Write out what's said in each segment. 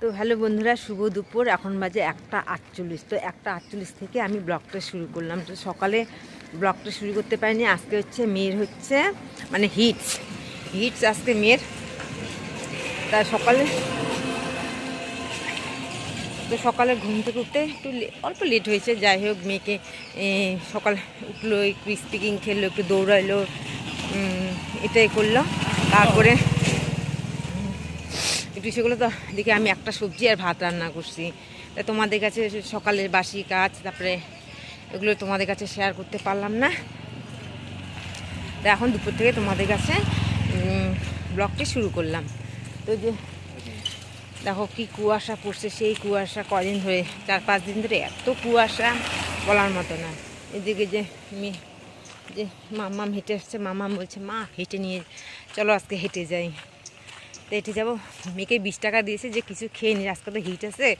তো হ্যালো বন্ধুরা, শুভ দুপুর। এখন বাজে একটা আটচল্লিশ। তো একটা আটচল্লিশ থেকে আমি ব্লগটা শুরু করলাম। তো সকালে ব্লগটা শুরু করতে পারিনি। আজকে হচ্ছে মেয়ের হচ্ছে মানে হিটস হিটস আজকে মেয়ের। তা সকালে, তো সকালে ঘুম থেকে উঠতে একটু অল্প লেট হয়েছে। যাই হোক, মেয়েকে সকাল উঠল, একটু স্পিকিং খেললো, একটু দৌড়াইলো এটাই করল। তারপরে একটু সেগুলো তো দেখে আমি একটা সবজি আর ভাত রান্না করছি। তা তোমাদের কাছে সকালের বাসি কাজ, তারপরে এগুলো তোমাদের কাছে শেয়ার করতে পারলাম না। তা এখন দুপুর থেকে তোমাদের কাছে ব্লগটি শুরু করলাম। তো যে দেখো কি কুয়াশা পড়ছে, সেই কুয়াশা কদিন ধরে, চার পাঁচ দিন ধরে এত কুয়াশা বলার মতো না। এদিকে যে মেয়ে যে মাম্মাম হেঁটে আসছে মাম্মাম বলছে, মা, হেঁটে নিয়ে চলো, আজকে হেঁটে যাই। তো এটি যাব মেয়েকে বিশ টাকা দিয়েছে যে কিছু খেয়ে নি আজকে তো হিট আছে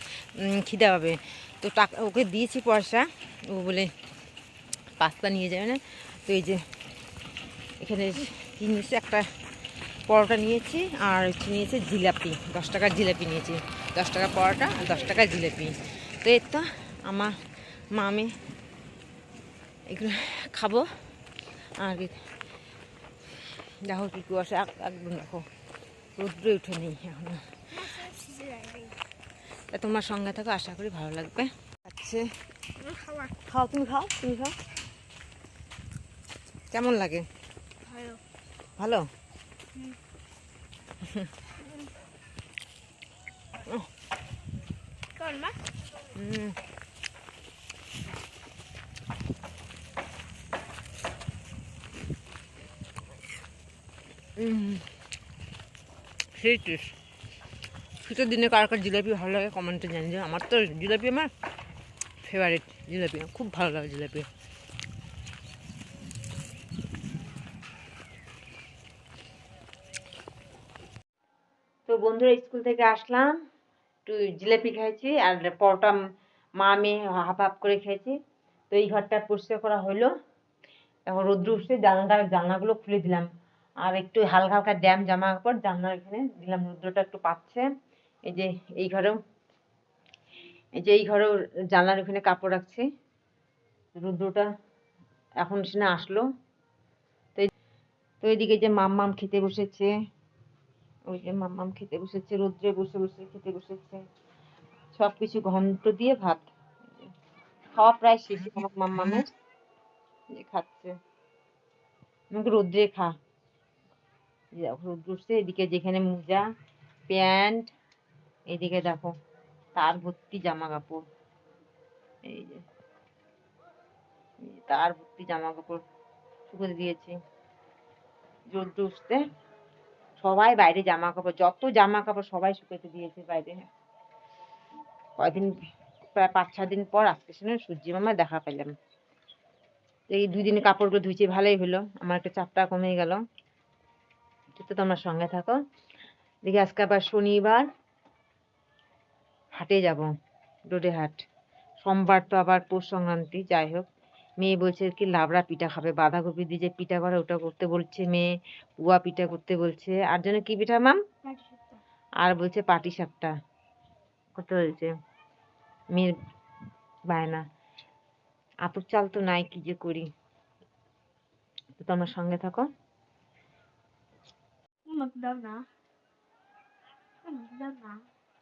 খিদে হবে তো টাকা, ওকে দিয়েছি পয়সা, ও বলে পাস্তা নিয়ে যাবে না। তো এই যে এখানে কি নিয়েছে, একটা পরোটা নিয়েছি আর হচ্ছে নিয়েছে জিলাপি, দশ টাকার জিলাপি নিয়েছি। দশ টাকা পরোটা আর দশ টাকার জিলাপি। তো এর তো আমার মামে এগুলো খাব। আর দেখো কি কুয়াশা এক- একদম দেখো। রৌদ্রে উঠে নেই এখন। তা তোমার সঙ্গে থাকো আশা করি ভালো লাগবে। আচ্ছা। খাও তুমি খাও তুমি খাও। কেমন লাগে? ভালো। হুম। হুম। সেই টেস্ট শীতের দিনে কার কার জিলাপি ভালো লাগে কমেন্টে জানিয়ে আমার তো জিলাপি আমার ফেভারিট জিলাপি। খুব ভালো লাগে জিলাপি। তো বন্ধুরা, স্কুল থেকে আসলাম। একটু জিলাপি খাইছি আর পরোটা মা মেয়ে হাফ হাফ করে খেয়েছি তো এই ঘরটা পরিষ্কার করা হলো এখন রোদ্র উঠছে, জানালা জানলাগুলো খুলে দিলাম। আর একটু হালকা হালকা ড্যাম জামা কাপড় জানলার এখানে দিলাম রৌদ্রটা একটু পাচ্ছে। এই যে এই ঘরেও, এই যে এই ঘরেও জানলার ওখানে কাপড় রাখছি। রৌদ্রটা এখন সেনা আসলো। তো তো এদিকে যে মাম খেতে বসেছে, ওই যে মাম্মাম খেতে বসেছে, রোদ্রে বসে বসে খেতে বসেছে। সব কিছু ঘন্ট দিয়ে ভাত। খাওয়া প্রায় শেষ আমার মাম্মামের। খাচ্ছে। আমাকে রোদ্রে খা। উঠছে এদিকে যেখানে মোজা, প্যান্ট, এদিকে দেখো, তার ভর্তি জামা কাপড় এই যে তার ভর্তি জামা কাপড় শুকোতে দিয়েছি। উঠতে। সবাই বাইরে জামা কাপড় যত জামা কাপড় সবাই শুকাতে দিয়েছে বাইরে। কয়দিন, প্রায় পাঁচ ছ দিন পর আজকে শুনে সূর্যি মামা দেখা পেলাম। এই দুই দিনে কাপড়গুলো ধুয়েছি ভালোই হলো। আমার একটা চাপটা কমে গেল। তো তোমার সঙ্গে থাকো। দেখি আজকে আবার শনিবার, হাটে যাব রোডে হাট। সোমবার তো আবার পৌষ সংক্রান্তি, যাই হোক। মেয়ে বলছে কি, লাবড়া পিঠা খাবে, বাঁধাকপি দিয়ে যে পিঠা করে ওটা করতে বলছে মেয়ে, পুয়া পিঠা করতে বলছে। আর যেন কি পিঠা, মাম? আর বলছে পাটি সাপটা করতে বলছে মেয়ের বায়না। আতর চাল তো নাই, কি যে করি? তো তোমার সঙ্গে থাকো। Oh.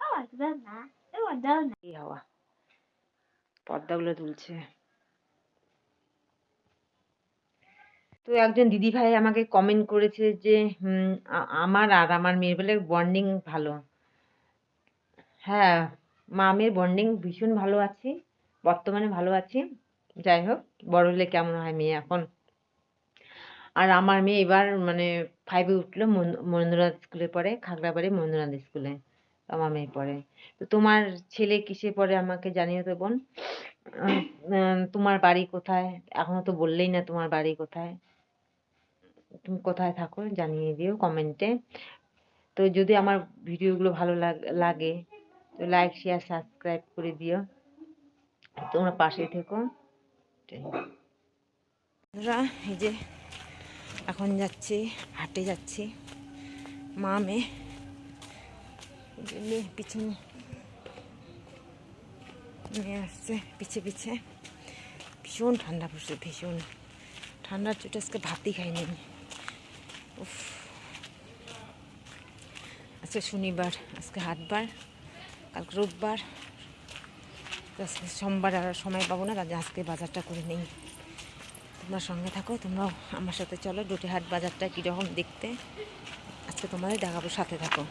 Oh, তো একজন দিদি ভাই আমাকে কমেন্ট করেছে যে আমার আর আমার মেয়ের বেলার বন্ডিং ভালো। হ্যাঁ মা মেয়ের বন্ডিং ভীষণ ভালো আছি বর্তমানে ভালো আছি। যাই হোক বড় হলে কেমন হয় মেয়ে এখন? আর আমার মেয়ে এবার মানে ফাইভে উঠল মনেন্দ্রনাথ স্কুলে পড়ে, খাগড়াবাড়ি মনেন্দ্রনাথ স্কুলে আমার মেয়ে পড়ে। তো তোমার ছেলে কিসে পড়ে আমাকে জানিও তো বোন? তোমার বাড়ি কোথায়? এখনও তো বললেই না তোমার বাড়ি কোথায়। তুমি কোথায় থাকো জানিয়ে দিও কমেন্টে তো যদি আমার ভিডিওগুলো ভালো লাগ- লাগে, তো লাইক শেয়ার সাবস্ক্রাইব করে দিও। তোমরা পাশে থেকো। এই যে এখন যাচ্ছি হাটে যাচ্ছি। মা, মেয়ে। এই যে মেয়ে আসছে পিছে পিছে। ভীষণ ঠান্ডা পড়ছে, ভীষণ। ঠান্ডার চোটে আজকে ভাতই খাইনি উফ। আজকে শনিবার, আজকে হাটবার, কালকে রোববার। আজকে সোমবার আর সময় পাবো না জন্য আজকে বাজারটা করে নেই। তোমরা সঙ্গে থাকো, তোমরাও আমার সাথে চলো। ডুটি হাট বাজারটা কীরকম দেখতে? আজকে তোমাদের দেখাবো, সাথে থাকো।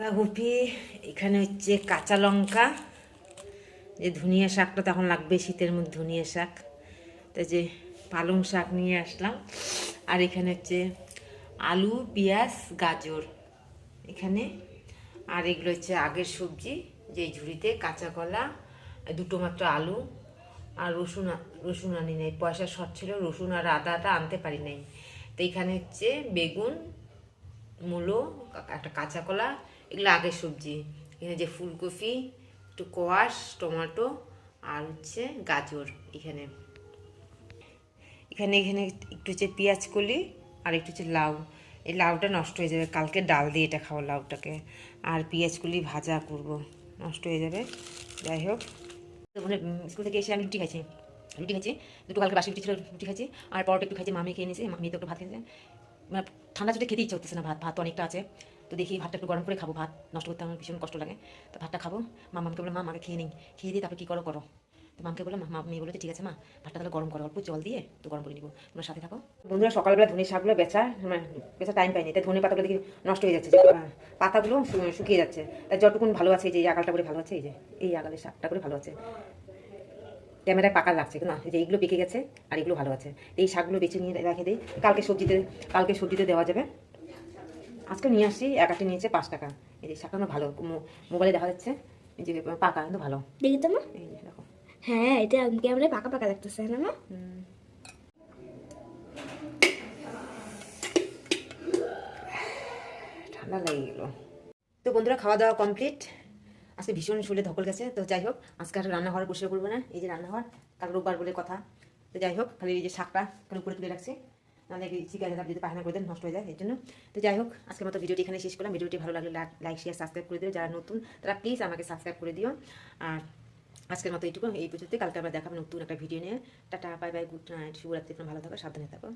বাঁধাকপি এখানে হচ্ছে কাঁচা লঙ্কা। যে ধনিয়া শাকটা তখন লাগবে, শীতের মধ্যে ধনিয়া শাক। তো যে পালং শাক নিয়ে আসলাম। আর এখানে হচ্ছে আলু, পেঁয়াজ, গাজর। এখানে আর এগুলো হচ্ছে আগের সবজি যে ঝুড়িতে কাঁচা কলা দুটো মাত্র আলু, আর রসুন রসুন আনি নাই। পয়সা শর্ট ছিল রসুন আর আদাটা আনতে পারি নাই। তো এখানে হচ্ছে বেগুন, মূলো একটা কাঁচা কলা, এগুলো আগের সবজি। এখানে যে ফুলকপি, একটু কোয়াশ, টমেটো, আর হচ্ছে গাজর এখানে। এখানে এখানে একটু হচ্ছে পেঁয়াজ কলি, আর একটু হচ্ছে লাউ। এই লাউটা নষ্ট হয়ে যাবে। কালকে ডাল দিয়ে এটা খাওয়া লাউটাকে। আর পেঁয়াজগুলি ভাজা করব। নষ্ট হয়ে যাবে। যাই হোক। স্কুল থেকে এসে আমি রুটি খাইছি। রুটি খাইছি। দুটো কালকে বাসি রুটি ছিল, রুটি খাইছি। আর পরোটা একটু খাইছি মামি খেয়ে নিয়েছে মামি তো একটু ভাত খেয়েছে মানে ঠান্ডা চোটে খেতে ইচ্ছা হচ্ছে না ভাত। ভাত অনেকটা আছে। তো দেখি ভাতটা একটু গরম করে খাব। ভাত নষ্ট করতে আমার ভীষণ কষ্ট লাগে। তো ভাতটা খাব। মামাকে বলে মা, মাকে খেয়ে নিই। খেয়ে দিয়ে তারপর কী করো করো। তো মামকে বললাম মা মেয়ে বলে ঠিক আছে মা ভাতটা তাহলে গরম করো অল্প জল দিয়ে তো গরম করে নিবো। তোমরা সাথে থাকো। বন্ধুরা সকালবেলা ধনে শাকগুলো বেচা মানে বেচা টাইম পাইনি তাই ধনে পাতাগুলো দেখি নষ্ট হয়ে যাচ্ছে পাতাগুলো শুকিয়ে যাচ্ছে। তাই যতটুকুন ভালো আছে এই যে এই আগালটা করে ভালো আছে এই যে এই আগালের শাকটা করে ভালো আছে। ক্যামেরায় পাকা লাগছে না এই যে এইগুলো পেকে গেছে আর এগুলো ভালো আছে। এই শাকগুলো বেছে নিয়ে রেখে দিই কালকে সবজিতে কালকে সবজিতে দেওয়া যাবে। আজকে নিয়ে আসছি এক আটটি নিয়েছে পাঁচ টাকা। এই যে শাকটা ভালো মো- মোবাইলে দেখা যাচ্ছে এই যে পাকা কিন্তু ভালো। দেখি তো মা? এই যে দেখো। হ্যাঁ এটা ক্যামেরায় পাকা পাকা লাগতেছে না মা ঠান্ডা লেগে গেল। তো বন্ধুরা খাওয়া দাওয়া কমপ্লিট আজকে ভীষণ শুলে ধকল গেছে, তো যাই হোক, আজকে আর রান্নাঘর পরিষ্কার করব না। এই যে রান্নাঘর কাল রোববার বলে কথা। তো যাই হোক, খালি এই যে শাকটা একটু উপরে তুলে রাখছি। নাহলে চিকেন যদি পায়না করে দেন, নষ্ট হয়ে যায়, এর জন্য। তো যাই হোক, আজকের মতো ভিডিওটি এখানে শেষ করলাম। ভিডিওটি ভালো লাগলে লাইক শেয়ার সাবস্ক্রাইব করে দিও। যারা নতুন, তারা প্লিজ আমাকে সাবস্ক্রাইব করে দিও। আর আজকের মতো এইটুকু এই পর্যন্ত কালকে আমরা দেখাবো নতুন একটা ভিডিও নিয়ে। Ta-ta, bye bye, good night. শুভরাত্রি ভালো থাকো, সাবধানে থাকো।